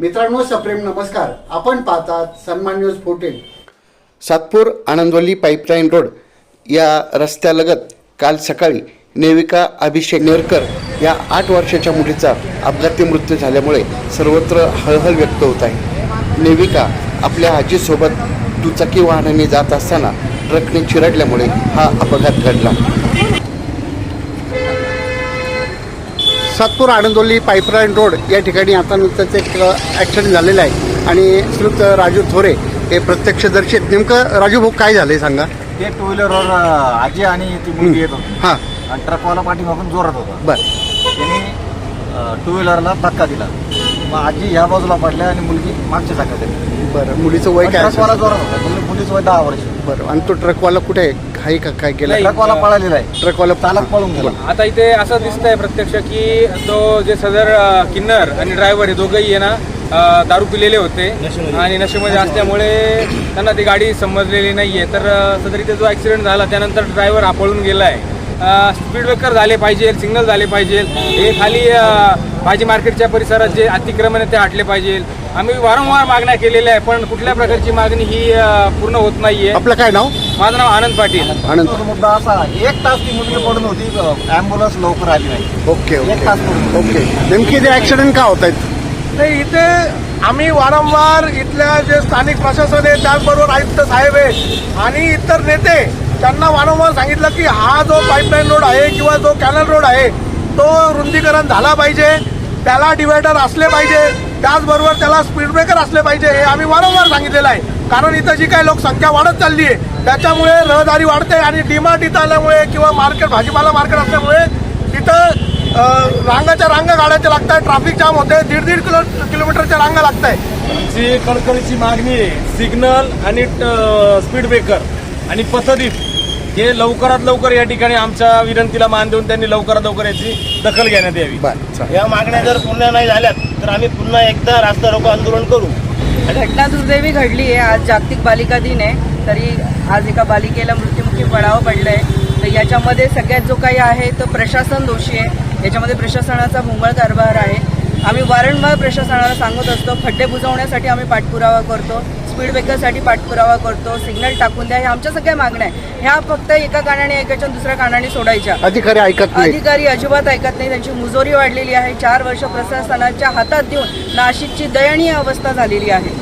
मित्रांनो सप्रेम नमस्कार. आपण पाहतात Sanman news fourteen. Satpur Anandvali pipeline road या रस्त्यालगत काल सकाळी नेविका अभिषेक नेरकर या आठ वर्षाच्या मुलीचा अपघाती मृत्यू झाल्यामुळे सर्वत्र हळहळ व्यक्त होत आहे. नेविका आपल्या आजीसोबत दुचाकी वाहनाने जात असताना ट्रकने चिरडल्यामुळे हा अपघात घडला. सातपूर आनंदोली पाईपलाईन रोड या ठिकाणी आता नुकतंच एक ॲक्सिडेंट झालेलं आहे. आणि श्रीयुक्त राजू थोरे हे प्रत्यक्षदर्शी आहेत. नेमकं राजू भाऊ काय झालंय सांगा? ते टू व्हीलरवर आजी आणि ती मुलगी येत होती. हां. आणि ट्रकवाला पाठीमागून जोरात होता. बरं. त्यांनी टू व्हीलरला धक्का दिला. मग आजी ह्या बाजूला पडल्या आणि मुलगी मागच्या चाकात गेली बरं. मुलीचं वय काय ट्रकवाला? जोरात होता. मुली- मुलीचं वय दहा वर्ष. बरं. आणि तो ट्रकवाला कुठे आहे? आहे का काय गेला? ट्रकवाला पळालेला आहे. ट्रकवाला चालक पळून गेला. आता इथे असं दिसतंय प्रत्यक्ष की तो जे सदर अ, किन्नर आणि ड्रायव्हर हे दोघंही आहे ना अ, दारू पिलेले होते. आणि नशेमध्ये असल्यामुळे त्यांना ती गाडी समजलेली नाहीये. तर अ, सदर इथे जो ऍक्सिडेंट झाला त्यानंतर ड्रायव्हर हा पळून गेलाय. स्पीड ब्रेकर झाले पाहिजे सिग्नल झाले पाहिजे. हे खाली अ, भाजी मार्केटच्या परिसरात जे अतिक्रमण आहे ते हटले पाहिजे. आम्ही वारंवार मागण्या केलेल्या आहे पण कुठल्या प्रकारची मागणी ही पूर्ण होत नाहीये. आपलं काय नाव? माझं नाव आनंद पाटील. आनंद. मुद्दा असा एक तास ती मुलगी पडून होती ॲम्ब्युलन्स लवकर आली नाही. ओके एक ओके. तास पडून ओके. नेमकी ते ॲक्सिडेंट का होत आहेत? नाही इथे आम्ही वारंवार इथल्या जे स्थानिक प्रशासन आहे त्याचबरोबर आयुक्त साहेब आहे आणि इतर नेते त्यांना वारंवार सांगितलं की हा जो पाईपलाईन रोड आहे किंवा जो कॅनल रोड आहे तो रुंदीकरण झाला पाहिजे. त्याला डिवायडर असले पाहिजे. त्याचबरोबर त्याला स्पीड ब्रेकर असले पाहिजे. हे आम्ही वारंवार सांगितलेलं आहे. कारण इथं जी काही लोकसंख्या वाढत चालली आहे त्याच्यामुळे रहदारी वाढते आणि डिमार्ट इथं आल्यामुळे किंवा मार्केट भाजीपाला मार्केट असल्यामुळे तिथं रांगाच्या रांगा गाड्याच्या लागत आहे ट्रॅफिक जाम होते दीड दीड किलो किलोमीटरच्या रांगा लागत आहे जी कडकडीची मागणी आहे सिग्नल आणि स्पीड ब्रेकर आणि पथदीप. हे लवकरात लवकर या ठिकाणी आमच्या विनंतीला मान देऊन त्यांनी लवकरात लवकर याची दखल घेण्यात यावी. या मागण्या जर पूर्ण नाही झाल्यात तर आम्ही पुन्हा एकदा रास्ता रोको आंदोलन करू. घटना दुर्दैवी घडली आहे. आज जागतिक बालिका दिन आहे. तरी आज एका बालिकेला मृत्युमुखी पडावं पडलंय. तर याच्यामध्ये सगळ्यात जो काही आहे तो प्रशासन दोषी आहे. याच्यामध्ये प्रशासनाचा भोंगळ कारभार आहे. आम्ही वारंवार प्रशासनाला सांगत असतो खड्डे बुजवण्यासाठी आम्ही पाठपुरावा करतो. स्पीड ब्रेकरसाठी पाठपुरावा करतो सिग्नल टाकून द्या ह्या आमच्या सगळ्या मागण्या आहे ह्या फक्त एका कानाने ऐकायच्या दुसऱ्या कानाने सोडायच्या. अधिकारी ऐकत नाही अधिकारी अजिबात ऐकत नाही त्यांची मुजोरी वाढलेली आहे. चार वर्ष प्रशासनाच्या हातात देऊन नाशिकची दयनीय अवस्था झालेली आहे.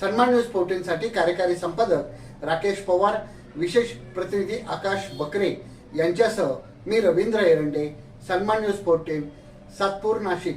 सन्मान न्यूज फोर्टीनसाठी कार्यकारी संपादक राकेश पवार विशेष प्रतिनिधी आकाश बकरे यांच्यासह मी रवींद्र एरंडे सन्मान न्यूज फोर्टीन सातपूर नाशिक.